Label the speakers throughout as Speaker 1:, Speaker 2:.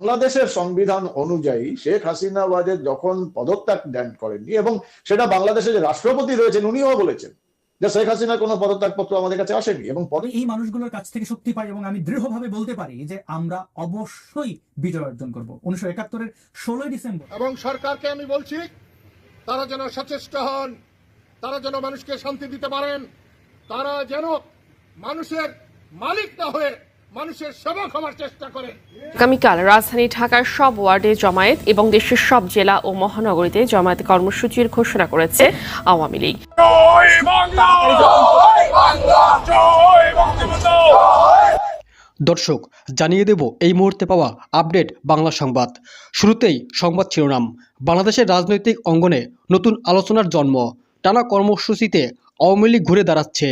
Speaker 1: বাংলাদেশের সংবিধান অনুযায়ী শেখ হাসিনা ওয়াজেদ যখন পদত্যাগ দেন করেননি এবং সেটা বাংলাদেশের যে রাষ্ট্রপতি রয়েছেন উনিও বলেছেন যে শেখ হাসিনার কোনো পদত্যাগপত্র আমাদের কাছে আসেনি এবং পরে
Speaker 2: এই মানুষগুলোর কাছ থেকে শক্তি পাই এবং আমি দৃঢ়ভাবে বলতে পারি যে আমরা অবশ্যই বিজয় অর্জন করব। উনিশশো একাত্তরের ষোলোই ডিসেম্বর।
Speaker 3: এবং সরকারকে আমি বলছি তারা যেন সচেষ্ট হন তারা যেন মানুষকে শান্তি দিতে পারেন তারা যেন মানুষের মালিক না হয়ে মানুষের সেবক হওয়ার চেষ্টা করে।
Speaker 4: আগামীকাল রাজধানী ঢাকার সব ওয়ার্ডে জমায়েত এবং দেশের সব জেলা ও মহানগরীতে জমায়েত কর্মসূচির ঘোষণা করেছে আওয়ামী লীগ।
Speaker 5: জয় বাংলা! জয় বাংলা! জয় বঙ্গবন্ধু
Speaker 6: দর্শক জানিয়ে দেব এই মুহূর্তে পাওয়া আপডেট বাংলা সংবাদ। শুরুতেই সংবাদ শিরোনাম। বাংলাদেশের রাজনৈতিক অঙ্গনে নতুন আলোচনার জন্ম। টানা কর্মসূচিতে আওয়ামী লীগ ঘুরে দাঁড়াচ্ছে।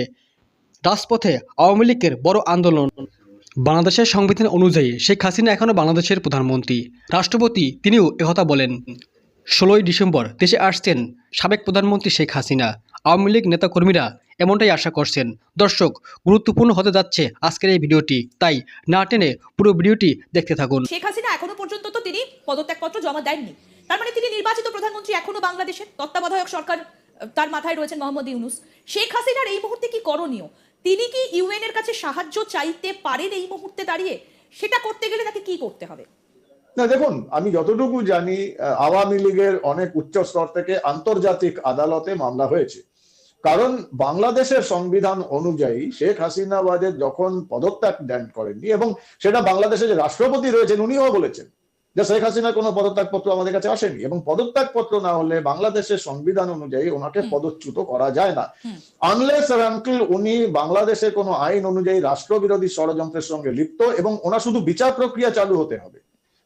Speaker 6: রাজপথে আওয়ামী লীগের বড় আন্দোলন। বাংলাদেশের সংবিধান অনুযায়ী শেখ হাসিনা এখনও বাংলাদেশের প্রধানমন্ত্রী। রাষ্ট্রপতি তিনিও একথা বলেন। ষোলোই ডিসেম্বর দেশে আসছেন সাবেক প্রধানমন্ত্রী শেখ হাসিনা। আওয়ামী লীগ নেতাকর্মীরা এমনটাই আশা করছেন। দর্শক, গুরুত্বপূর্ণ হতে যাচ্ছে আজকের এই ভিডিওটি, তাই না টেনে পুরো ভিডিওটি দেখতে থাকুন।
Speaker 7: শেখ হাসিনা এখনও পর্যন্ত তো তিনি পদত্যাগপত্র জমা দেননি। তার মানে তিনি নির্বাচিত প্রধানমন্ত্রী এখনও বাংলাদেশের তত্ত্বাবধায়ক সরকার, তার মাথায় রয়েছেন মোহাম্মদ ইউনুস। শেখ হাসিনার এই মুহূর্তে কি করণীয়? তিনি কি ইউএন এর কাছে সাহায্য চাইতে পারেন এই মুহূর্তে দাঁড়িয়ে? সেটা করতে গেলে তাকে কি করতে হবে?
Speaker 1: না, দেখুন, আমি যতটুকু জানি আওয়ামী লীগের অনেক উচ্চ স্তর থেকে আন্তর্জাতিক আদালতে মামলা হয়েছে। কারণ বাংলাদেশের সংবিধান অনুযায়ী শেখ হাসিনা ওয়াজেদ যখন পদত্যাগ দেন করেননি এবং সেটা বাংলাদেশের যে রাষ্ট্রপতি রয়েছেন, উনিও বলেছেন যে শেখ হাসিনার কোনো পদত্যাগপত্র আমাদের কাছে আসেনি এবং পদত্যাগপত্র না হলে বাংলাদেশের সংবিধান অনুযায়ী ওনাকে পদচ্যুত করা যায় না। আনলেস উনি বাংলাদেশের কোনো আইন অনুযায়ী রাষ্ট্রবিরোধী ষড়যন্ত্রের সঙ্গে লিপ্ত এবং ওনার শুধু বিচার প্রক্রিয়া চালু হতে হবে।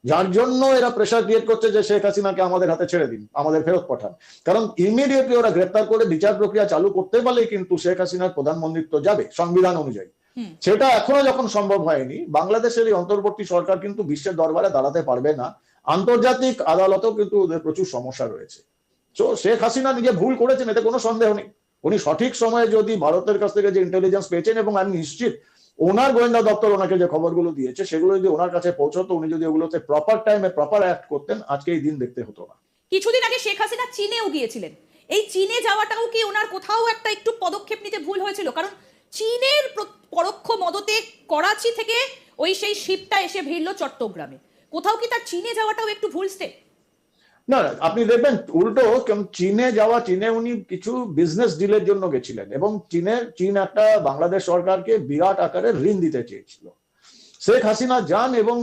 Speaker 1: যার জন্য এরা প্রেশার ক্রিয়েট করছে যে শেখ হাসিনাকে আমাদের হাতে ছেড়ে দিন আমাদের ফেরত পাঠান। কারণ ইমিডিয়েটলি ওরা গ্রেপ্তার করে বিচার প্রক্রিয়া চালু করতে পারলে কিন্তু শেখ হাসিনার প্রধানমন্ত্রিত্ব যাবে সংবিধান অনুযায়ী। সেটা এখনও যখন সম্ভব হয়নি বাংলাদেশের এই অন্তর্বর্তী সরকার কিন্তু বিশ্বের দরবারে দাঁড়াতে পারবে না। আন্তর্জাতিক আদালতেও কিন্তু প্রচুর সমস্যা রয়েছে। তো শেখ হাসিনা নিজে ভুল করেছেন এতে কোনো সন্দেহ নেই। উনি সঠিক সময়ে যদি ভারতের কাছ থেকে যে ইন্টেলিজেন্স পেয়েছেন এবং আমি নিশ্চিত ওনার গোয়েন্দা দপ্তর ওনাকে যে খবরগুলো দিয়েছে সেগুলো যদি ওনার কাছে পৌঁছতো উনি যদি ওগুলোতে প্রপার টাইমে প্রপার অ্যাক্ট করতেন আজকে এই দিন দেখতে হতো না।
Speaker 7: কিছুদিন আগে শেখ হাসিনা চীনেও গিয়েছিলেন। এই চীনে যাওয়াটাও কি ওনার কোথাও একটা একটু পদক্ষেপ নিতে ভুল হয়েছিল? কারণ চীনের পরোক্ষ মদতে করাচি থেকে ওই সেই শিপটা এসে ভিড়ল চট্টগ্রামে। কোথাও কি তার চীনে যাওয়াটাও একটু ভুল স্টেপ
Speaker 1: না না, আপনি দেখবেন উল্টো কেমন চীনে যাওয়া চীনে উনি কিছু বিজনেস ডিলের জন্য গেছিলেন এবং চীনে চীন একটা বাংলাদেশ সরকারকে বিরাট আকারে ঋণ দিতে চেয়েছিল। শেখ হাসিনা যান এবং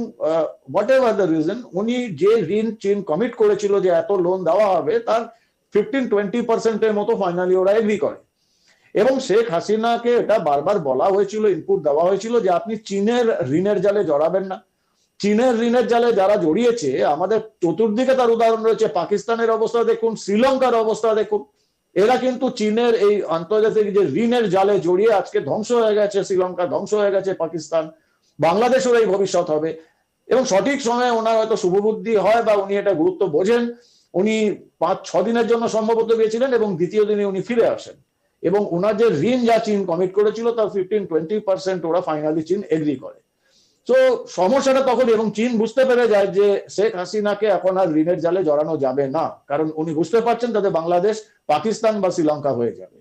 Speaker 1: হোয়াট এভার দ্য রিজন উনি যে ঋণ চীন কমিট করেছিল যে এত লোন দেওয়া হবে তার ফিফটিন টোয়েন্টি পার্সেন্টের মতো ফাইনালি ওরা এগ্রি করে। এবং শেখ হাসিনাকে এটা বারবার বলা হয়েছিল ইনপুট দেওয়া হয়েছিল যে আপনি চীনের ঋণের জালে জড়াবেন না। চীনের ঋণের জালে যারা জড়িয়েছে, আমাদের চতুর্দিকে তার উদাহরণ রয়েছে, পাকিস্তানের অবস্থা দেখুন, শ্রীলঙ্কার অবস্থা দেখুন। এরা কিন্তু চীনের এই আন্তর্জাতিক যে ঋণের জালে জড়িয়ে আজকে ধ্বংস হয়ে গেছে, শ্রীলঙ্কা ধ্বংস হয়ে গেছে, পাকিস্তান বাংলাদেশের এই ভবিষ্যৎ হবে। এবং সঠিক সময়ে ওনার হয়তো শুভবুদ্ধি হয় বা উনি এটা গুরুত্ব বোঝেন। উনি পাঁচ ছ দিনের জন্য সম্ভবত গিয়েছিলেন এবং দ্বিতীয় দিনে উনি ফিরে আসেন। এবং ওনার যে ঋণ যা চীন কমিট করেছিল তার ফিফটিন টোয়েন্টি পার্সেন্ট ওরা ফাইনালি চীন এগ্রি করে। তো সমস্যাটা তখন এবং চীন বুঝতে পেরে যায় যে শেখ হাসিনাকে এখন আর ঋণের জালে জড়ানো যাবে না। কারণ উনি বুঝতে পারছেন তাতে বাংলাদেশ, পাকিস্তান বা শ্রীলঙ্কা হয়ে যাবে।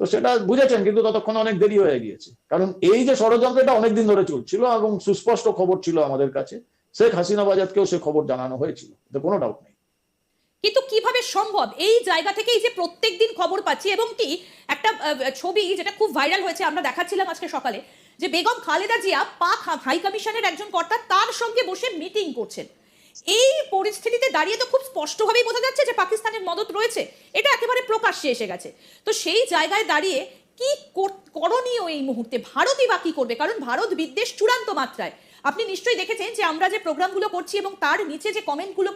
Speaker 1: তো সেটা বুঝেছেন, কিন্তু ততক্ষণ অনেক দেরি হয়ে গিয়েছে। কারণ এই যে ষড়যন্ত্রটা অনেকদিন ধরে চলছিল এবং সুস্পষ্ট খবর ছিল আমাদের কাছে, শেখ হাসিনা বাজাদকেও সে খবর জানানো হয়েছিল। কোনো ডাউট নেই।
Speaker 7: কিন্তু কীভাবে সম্ভব? এই জায়গা থেকেই যে প্রত্যেক দিন খবর পাচ্ছি এবং কি একটা ছবি যেটা খুব ভাইরাল হয়েছে, আমরা দেখাচ্ছিলাম আজকে সকালে, যে বেগম খালেদা জিয়া পাক হাই কমিশনের একজন কর্তা তার সঙ্গে বসে মিটিং করছেন। এই পরিস্থিতিতে দাঁড়িয়ে তো খুব স্পষ্টভাবেই বোঝা যাচ্ছে যে পাকিস্তানের মদত রয়েছে, এটা একেবারে প্রকাশ্যে এসে গেছে। তো সেই জায়গায় দাঁড়িয়ে কি কর- করণীয় এই মুহূর্তে? ভারতই বা কি করবে? কারণ ভারত বিদ্বেষ চূড়ান্ত মাত্রায়। আপনি নিশ্চয়ই দেখেছেন যে আমরা যে প্রোগ্রামগুলো করছি এবং তার নিচে যে কমেন্টগুলো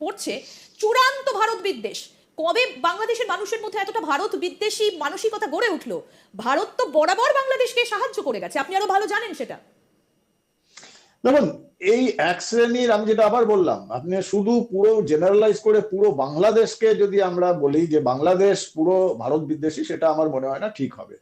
Speaker 7: পড়ছে চূড়ান্ত ভারত বিদ্বেষ। কবে বাংলাদেশের মানুষের মধ্যে এতটা ভারত বিদ্বেষী মানসিকতা গড়ে উঠল? ভারত তো বরাবর বাংলাদেশকে সাহায্য করে গেছে। আপনি আরও ভালো জানেন সেটা।
Speaker 1: দেখুন, এই এক শ্রেণির আমি যেটা আবার বললাম, আপনি শুধু পুরো জেনারেলাইজ করে পুরো বাংলাদেশকে যদি আমরা বলি যে বাংলাদেশ পুরো ভারত বিদ্বেষী, সেটা আমার মনে হয় না ঠিক হবে।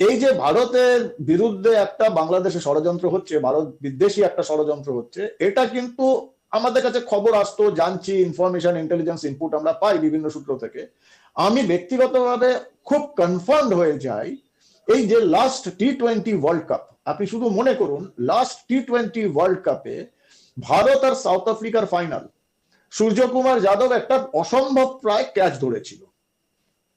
Speaker 1: এই যে ভারতের বিরুদ্ধে একটা বাংলাদেশে ষড়যন্ত্র হচ্ছে, ভারত বিদ্বেষী একটা ষড়যন্ত্র হচ্ছে, এটা কিন্তু আমাদের কাছে খবর আসতো, জানছি ইনফরমেশন ইন্টেলিজেন্স ইনপুট আমরা পাই বিভিন্ন সূত্র থেকে। আমি ব্যক্তিগতভাবে খুব কনফার্ম হয়ে যাই এই যে last T twenty world cup আপনি শুধু মনে করুন লাস্ট টি টোয়েন্টি ওয়ার্ল্ড কাপে ভারত আর সাউথ আফ্রিকার ফাইনাল সূর্যকুমার যাদব একটা অসম্ভব প্রায় ক্যাচ ধরেছিল।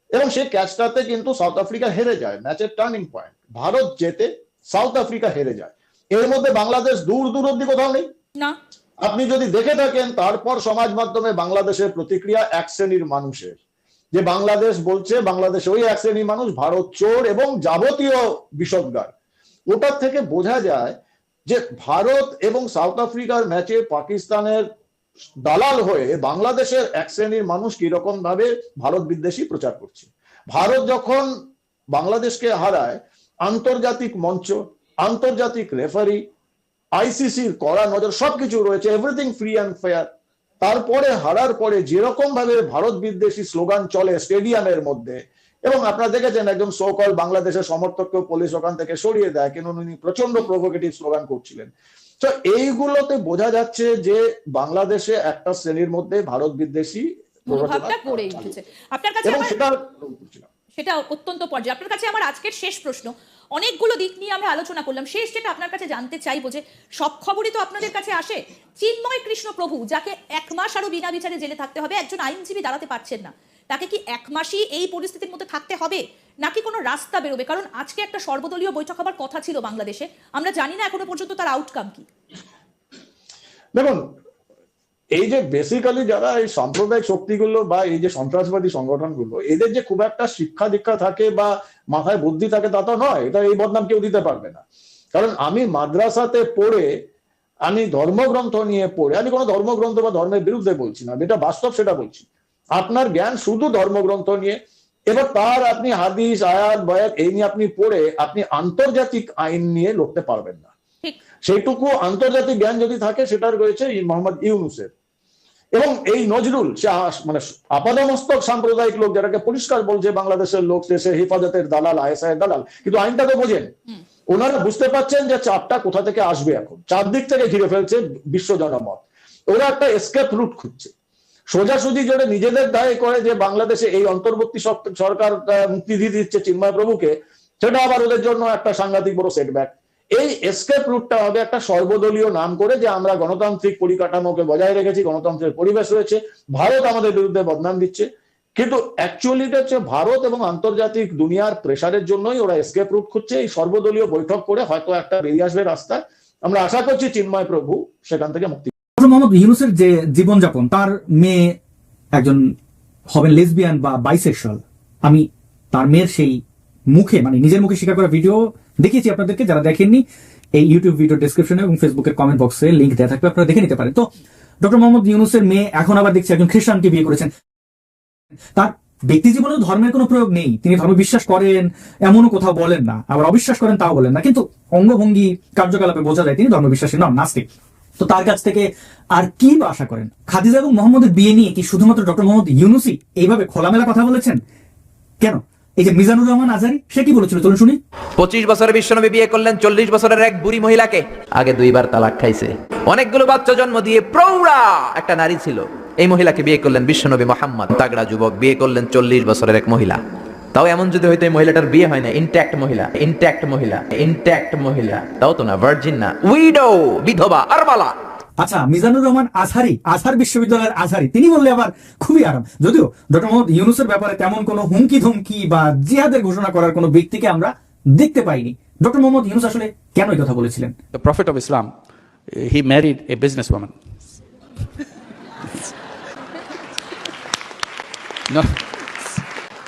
Speaker 1: এবং সেই ক্যাচটাতে কিন্তু সাউথ আফ্রিকা হেরে যায় ম্যাচের টার্নিং পয়েন্ট ভারত জেতে সাউথ আফ্রিকা হেরে যায়। এর মধ্যে বাংলাদেশ দূর দূর অব্দি কোথাও নেই?
Speaker 7: না।
Speaker 1: আপনি যদি দেখে থাকেন, তারপর সমাজ মাধ্যমে বাংলাদেশের প্রতিক্রিয়া এক শ্রেণির মানুষের। যে বাংলাদেশ বলছে, বাংলাদেশ ওই এক শ্রেণির মানুষ, ভারত চোর এবং যাবতীয় বিষদগার ওটার থেকে বোঝা যায় যে ভারত এবং সাউথ আফ্রিকার ম্যাচে পাকিস্তানের দালাল হয়ে বাংলাদেশের এক শ্রেণির মানুষ কীরকম ভাবে ভারত বিদ্বেষী প্রচার করছে। ভারত যখন বাংলাদেশকে হারায়, আন্তর্জাতিক মঞ্চ, আন্তর্জাতিক রেফারি আইসিসির কড়া নজর সবকিছু রয়েছে এভরিথিং ফ্রি অ্যান্ড ফেয়ার তারপরে হারার পরে যেরকম ভাবে ভারত বিদ্বেষী স্লোগান চলে স্টেডিয়ামের মধ্যে এবং আপনারা দেখেছেন একজন সোকল বাংলাদেশের সমর্থককেও পুলিশ ওখান থেকে সরিয়ে দেয় কেন উনি প্রচণ্ড প্রভোকেটিভ স্লোগান করছিলেন। তো এইগুলোতে বোঝা যাচ্ছে যে বাংলাদেশে একটা শ্রেণির মধ্যে ভারত বিদ্বেষী
Speaker 7: উঠেছে। আপনার কাছে
Speaker 1: সেটা
Speaker 7: অত্যন্ত পর্যায়ে। আপনার কাছে আমার আজকের শেষ প্রশ্ন। অনেকগুলো দিক নিয়ে আমরা আলোচনা করলাম। শেষ যেটা আপনার কাছে জানতে চাইব যে, সব খবরই তো আপনাদের কাছে আসে। চিন্ময় কৃষ্ণ প্রভু, যাকে এক মাস আরও বিনা বিচারে জেলে থাকতে হবে, একজন আইনজীবী দাঁড়াতে পারছেন না। তাকে কি এক মাসই এই পরিস্থিতির মধ্যে থাকতে হবে, নাকি কোনো রাস্তা বেরোবে? কারণ আজকে একটা সর্বদলীয় বৈঠক হবার কথা ছিল বাংলাদেশে। আমরা জানি না এখনও পর্যন্ত তার আউটকাম কি।
Speaker 1: দেখুন এই যে বেসিক্যালি যারা এই সাম্প্রদায়িক শক্তিগুলো বা এই যে সন্ত্রাসবাদী সংগঠনগুলো এদের যে খুব একটা শিক্ষা দীক্ষা থাকে বা মাথায় বুদ্ধি থাকে তা তো নয় এটা এই বদনাম কেউ দিতে পারবে না। কারণ আমি মাদ্রাসাতে পড়ে আমি ধর্মগ্রন্থ নিয়ে পড়ে আমি কোনো ধর্মগ্রন্থ বা ধর্মের বিরুদ্ধে বলছি না যেটা বাস্তব সেটা বলছি। আপনার জ্ঞান শুধু ধর্মগ্রন্থ নিয়ে এবার তার আপনি হাদিস আয়াত বয়াত এই নিয়ে আপনি পড়ে আপনি আন্তর্জাতিক আইন নিয়ে লড়তে পারবেন না। সেইটুকু আন্তর্জাতিক জ্ঞান যদি থাকে সেটার রয়েছে মোহাম্মদ ইউনুসের। এবং এই নজরুল সে মানে আপাদমস্তক সাম্প্রদায়িক লোক যারাকে পরিষ্কার বলছে বাংলাদেশের লোক সে সে হেফাজতের দালাল আইএসআই দালাল কিন্তু আইনটা তো বোঝেন ওনারা বুঝতে পারছেন যে চাপটা কোথা থেকে আসবে এখন। চারদিক থেকে ঘিরে ফেলছে বিশ্ব জনমত। ওরা একটা এসকেপ রুট খুঁজছে। সোজাসুজি যেটা নিজেদের দায় করে যে বাংলাদেশে এই অন্তর্বর্তী সরকার মুক্তি দিয়ে দিচ্ছে চিন্ময় প্রভুকে সেটা আবার ওদের জন্য একটা সাংঘাতিক বড় সেটব্যাক এই এসকেপ রুটটা হবে একটা সর্বদলীয় নাম করে যে আমরা গণতান্ত্রিক পরিকাঠামোকে বজায় রেখেছি, গণতন্ত্রের পরিবেশ রয়েছে, ভারত আমাদের বিরুদ্ধে বদনাম দিচ্ছে। কিন্তু অ্যাকচুয়ালিটা হচ্ছে ভারত এবং আন্তর্জাতিক দুনিয়ার প্রেসারের জন্যই ওরা এসকেপ রুট খুঁজছে, এই সর্বদলীয় বৈঠক করে হয়তো একটা বেরিয়ে আসবে রাস্তায়। আমরা আশা করছি চিন্ময় প্রভু সেখান থেকে মুক্তি
Speaker 2: মোহাম্মদ ইউনুসের যে জীবনযাপন, তার মেয়ে একজন হবেন লেসবিয়ান বা বাইসেক্সুয়াল আমি তার মেয়ের সেই মুখে মানে নিজের মুখে স্বীকার করা ভিডিও দেখিয়েছি আপনাদেরকে, যারা দেখেননি, এই ইউটিউব ভিডিও ডেসক্রিপশনে এবং ফেসবুকের কমেন্ট বক্সে লিংক দেওয়া থাকবে, আপনারা দেখে নিতে পারেন। তো ডক্টর মোহাম্মদ ইউনুসের মেয়ে এখন আবার দেখছি একজন খ্রিস্টানকে বিয়ে করেছেন। তার ব্যক্তি জীবনেও ধর্মের কোনো প্রয়োগ নেই। তিনি ধর্ম বিশ্বাস করেন, এমনও কোথাও বলেন না। আবার অবিশ্বাস করেন, তাও বলেন না। কিন্তু অঙ্গভঙ্গি কার্যকলাপে বোঝা যায় তিনি ধর্ম বিশ্বাসী নন, নাস্তিক। তো তার কাছ থেকে আর কি বা আশা করেন? খাদিজা এবং মোহাম্মদের বিয়ে নিয়ে কি শুধুমাত্র ডক্টর মোহাম্মদ ইউনুসি এইভাবে খোলামেলা কথা বলেছেন? কেন? এই যে মিজানুর রহমান আজারি, সে কি বলেছিল? চলুন শুনি।
Speaker 8: পঁচিশ বছরের বিশ্বনবী বিয়ে করলেন, চল্লিশ বছরের এক বুড়ি মহিলাকে। আগে দুইবার তালাক খাইছে। অনেকগুলো বাচ্চা জন্ম দিয়ে একটা নারী ছিল। এই মহিলাকে বিয়ে করলেন বিশ্বনবী মোহাম্মদ। তাগড়া যুবক বিয়ে করলেন চল্লিশ বছরের এক মহিলা। তাও এমন যদি হয়তো এই মহিলাটার বিয়ে হয় না। ইনট্যাক্ট মহিলা ইনট্যাক্ট মহিলা ইনট্যাক্ট মহিলা। তাও তো না ভার্জিন না। উইডো বিধবা, আরবালা।
Speaker 2: আচ্ছা মিজানুর রহমান আজহারি আজহার বিশ্ববিদ্যালয়ের আজহারি তিনি বললে আবার খুবই আরাম যদিও ডক্টর মোহাম্মদ ইউনুসের ব্যাপারে তেমন কোনো হুমকি ধমকি বা জিহাদের ঘোষণা করার কোনো ব্যক্তিকে আমরা দেখতে পাইনি ডক্টর মোহাম্মদ ইউনুস আসলে কেন এই কথা বলেছিলেন
Speaker 9: the Prophet of Islam, he married a businesswoman.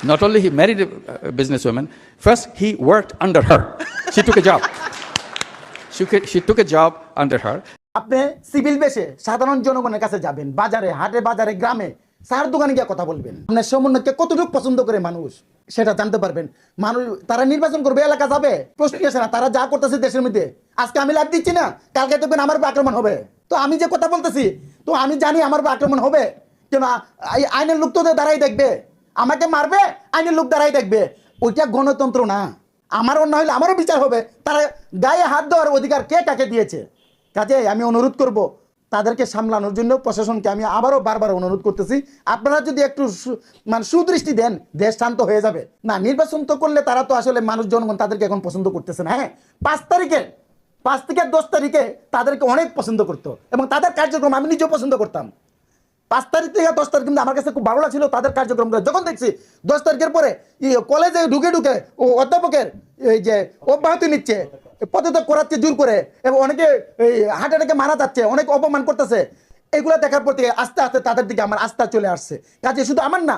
Speaker 9: not, only he married a, businesswoman, first he worked under her. She took a job. She, she took a job under her.
Speaker 10: আপনি civil বেশে সাধারণ জনগণের কাছে যাবেন, বাজারে, হাটে, বাজারে, গ্রামে, চার দোকানে গিয়ে কথা বলবেন। আপনার সমন্বয়কে কতটুকু পছন্দ করে মানুষ, সেটা জানতে পারবেন। মানুষ, তারা নির্বাচন করবে, এলাকা যাবে প্রশ্ন আসে না, তারা যা করতেছে দেশের মধ্যে। আজকে আমি লাভ দিচ্ছি না, কালকে দেখবেন আমার আক্রমণ হবে। তো আমি যে কথা বলতেছি, তো আমি জানি আমার আক্রমণ হবে। কেন আইনের লোক তো দাঁড়াই দেখবে। আমাকে মারবে, আইনের লোক দাঁড়াই দেখবে। ওইটা গণতন্ত্র না। আমার অন্য হলে আমারও বিচার হবে। তারা গায়ে হাত দেওয়ার অধিকার কে কাকে দিয়েছে? কাজে আমি অনুরোধ করব তাদেরকে সামলানোর জন্য প্রশাসনকে আমি আবারও বারবার অনুরোধ করতেছি। আপনারা যদি একটু মানে সুদৃষ্টি দেন, দেশ শান্ত হয়ে যাবে। না, নির্বাচন তো করলে তারা তো আসলে মানুষ, জনগণ তাদেরকে এখন পছন্দ করতেছে না হ্যাঁ? পাঁচ তারিখে, পাঁচ থেকে দশ তারিখে তাদেরকে অনেক পছন্দ করতো এবং তাদের কার্যক্রম আমি নিজেও পছন্দ করতাম। পাঁচ তারিখ থেকে দশ তারিখ কিন্তু আমার কাছে খুব ভালো লাগছিল তাদের কার্যক্রমটা যখন দেখছি দশ তারিখের পরে কলেজে ঢুকে ঢুকে ও অধ্যাপকের এই যে অব্যাহতি নিচ্ছে পদত্যাগ করাচ্ছে, জোর করে। এবং অনেকে এই হার্ট অ্যাটাকে মারা যাচ্ছে, অনেক অপমান করতেছে। এগুলো দেখার পর থেকে আস্তে আস্তে তাদের দিকে আমার আস্থা চলে আসছে। কাজে শুধু আমার না,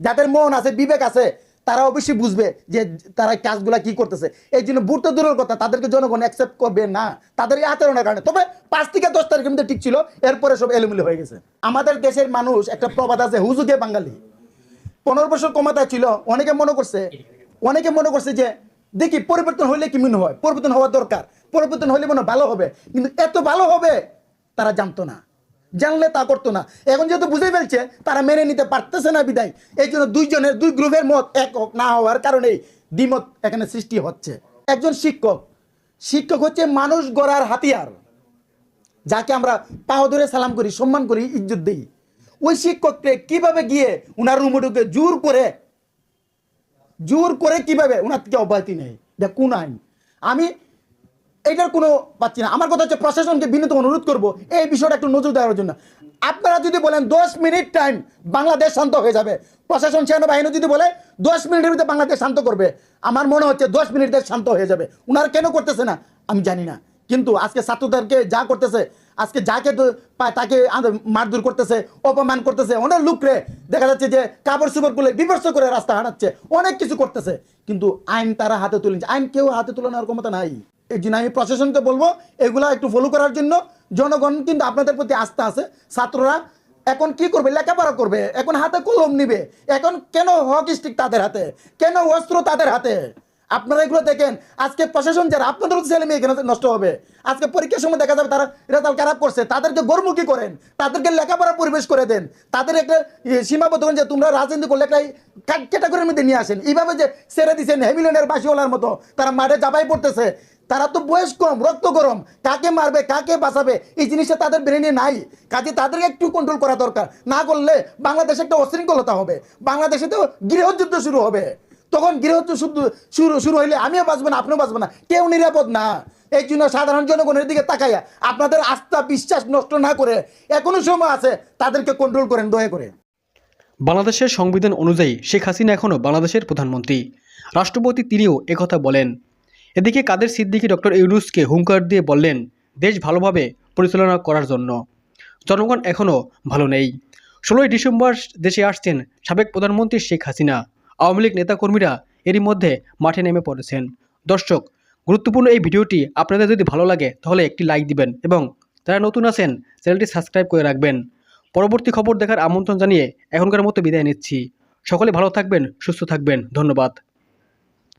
Speaker 10: যাদের মন আছে, বিবেক আছে তারা অবশ্যই বুঝবে যে তারা কাজগুলা কি করতেছে। এই জন্য বুঝতে দূরের কথা, তাদেরকে জনগণ অ্যাকসেপ্ট করবে না। তাদের এই আচরণের কারণে। তবে পাঁচ থেকে দশ তারিখের মধ্যে ঠিক ছিল, এরপরে সব এলোমেলো হয়ে গেছে। আমাদের দেশের মানুষ একটা প্রবাদ আছে, হুজুগে বাঙালি। পনেরো বছর ক্ষমতায় ছিল, অনেকে মনে করছে, অনেকে মনে করছে যে দেখি পরিবর্তন হলে কি মনে হয়? পরিবর্তন হওয়া দরকার। পরিবর্তন হলে মনে ভালো হবে। কিন্তু এত ভালো হবে, তারা জানতো না। জানলে তা করতো না। এখন যেহেতু বুঝে ফেলছে, তারা মেনে নিতে পারতেছে না বিদায়। এই জন্য দুইজনের, দুই গ্রুপের মত এক না হওয়ার কারণে দ্বিমত এখানে সৃষ্টি হচ্ছে। একজন শিক্ষক শিক্ষক হচ্ছে মানুষ গড়ার হাতিয়ার, যাকে আমরা পাও ধরে সালাম করি, সম্মান করি, ইজ্জত দিই। ওই শিক্ষককে কীভাবে গিয়ে উনার রুমে ঢুকে জোর করে জোর করে কীভাবে? উনার থেকে অব্যাহতি নেই। দেখ কোন আইন? আমি এটার কোনো পাচ্ছি না। আমার কথা হচ্ছে প্রশাসনকে বিনীত অনুরোধ করব এই বিষয়টা একটু নজর দেওয়ার জন্য। আপনারা যদি বলেন দশ মিনিট টাইম বাংলাদেশ শান্ত হয়ে যাবে, প্রশাসন, সেনাবাহিনী যদি বলে দশ মিনিটের ভিতরে বাংলাদেশ শান্ত করবে, আমার মনে হচ্ছে দশ মিনিট দেশ শান্ত হয়ে যাবে। উনারা কেন করতেছে না? আমি জানি না। কিন্তু আজকে ছাত্রদেরকে যা করতেছে আজকে যাকে পায় তাকে মারধর করতেছে, অপমান করতেছে, অনেক লোকরে দেখা যাচ্ছে যে কাপড় চোপড় করলে বিভর্ষ করে রাস্তা হাঁটাচ্ছে, অনেক কিছু করতেছে। কিন্তু আইন তারা হাতে তুলে আইন কেউ হাতে তুলে নেওয়ার ক্ষমতা নাই। এই জন্য আমি প্রশাসনকে বলব, এগুলা একটু ফলো করার জন্য জনগণ কিন্তু আপনাদের প্রতি আস্থা আছে। ছাত্ররা এখন কি করবে? লেখাপড়া করবে। এখন হাতে কলম নিবে। এখন কেন হক স্টিক তাদের হাতে? কেন অস্ত্র তাদের হাতে? আপনারা এগুলো দেখেন। আজকে প্রশাসন যারা, আপনাদের ছেলে মেয়ে এখানে নষ্ট হবে। আজকে পরীক্ষার সময় দেখা যাবে তারা রেজাল্ট খারাপ করছে। তাদেরকে গর্মুখী করেন। তাদেরকে লেখাপড়া পরিবেশ করে দেন। তাদের একটা সীমাবদ্ধ করেন যে তোমরা রাজনীতি করলে একটা ক্যাটাগরির মধ্যে নিয়ে আসেন। এইভাবে যে ছেড়ে দিচ্ছেন হেমিলনের বাসিওয়ালার মতো, তারা মাঠে চাপাই পড়তেছে। তারা তো বয়স কম, রক্ত গরম। কাকে মারবে, কাকে বাঁচাবে, এই জিনিসটা তাদের ব্রেনে নাই। কাজে তাদেরকে একটু কন্ট্রোল করা দরকার। না করলে বাংলাদেশে একটা অশৃঙ্খলতা হবে। বাংলাদেশে তো গৃহযুদ্ধ শুরু হবে। তখন গৃহযুদ্ধ শুরু শুরু হইলে আমিও বাঁচবো না, আপনিও বাঁচবো না। কেউ নিরাপদ না। এই জন্য সাধারণ জনগণের দিকে তাকাইয়া আপনাদের আস্থা, বিশ্বাস নষ্ট না করে এখনও সময় আছে তাদেরকে কন্ট্রোল করেন, দয়া করে।
Speaker 6: বাংলাদেশের সংবিধান অনুযায়ী শেখ হাসিনা এখনও বাংলাদেশের প্রধানমন্ত্রী। রাষ্ট্রপতি তিনিও একথা বলেন। এদিকে কাদের সিদ্দিকি ডক্টর ইউনুসকে হুঙ্কার দিয়ে বললেন, দেশ ভালোভাবে পরিচালনা করার জন্য। জনগণ এখনও ভালো নেই। ষোলোই ডিসেম্বর দেশে আসছেন সাবেক প্রধানমন্ত্রী শেখ হাসিনা। আওয়ামী লীগ নেতাকর্মীরা এরই মধ্যে মাঠে নেমে পড়েছেন। দর্শক, গুরুত্বপূর্ণ এই ভিডিওটি আপনাদের যদি ভালো লাগে, তাহলে একটি লাইক দিবেন এবং যারা নতুন আছেন, চ্যানেলটি সাবস্ক্রাইব করে রাখবেন। পরবর্তী খবর দেখার আমন্ত্রণ জানিয়ে এখনকার মতো বিদায় নিচ্ছি। সকলে ভালো থাকবেন, সুস্থ থাকবেন। ধন্যবাদ।